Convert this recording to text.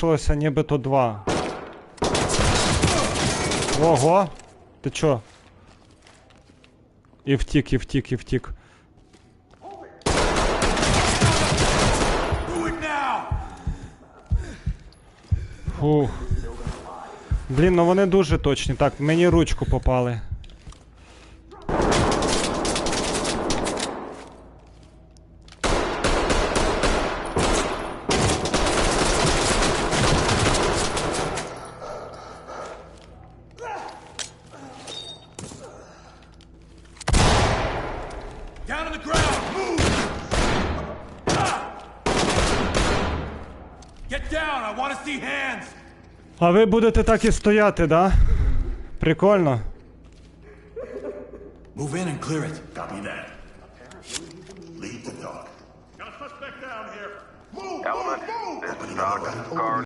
залишилося нібито два. Ого! Ти чо? І втік, і втік, і втік. Фух. Блін, ну вони дуже точні. Так, мені ручку попали. Down on the ground! Move! Ah! Get down! I want to see hands! А ви будете так і стояти, да? Прикольно. Move in and clear it. Copy that. Lead the dog. Got a suspect down here. Move, move, move! this is Doc. Guard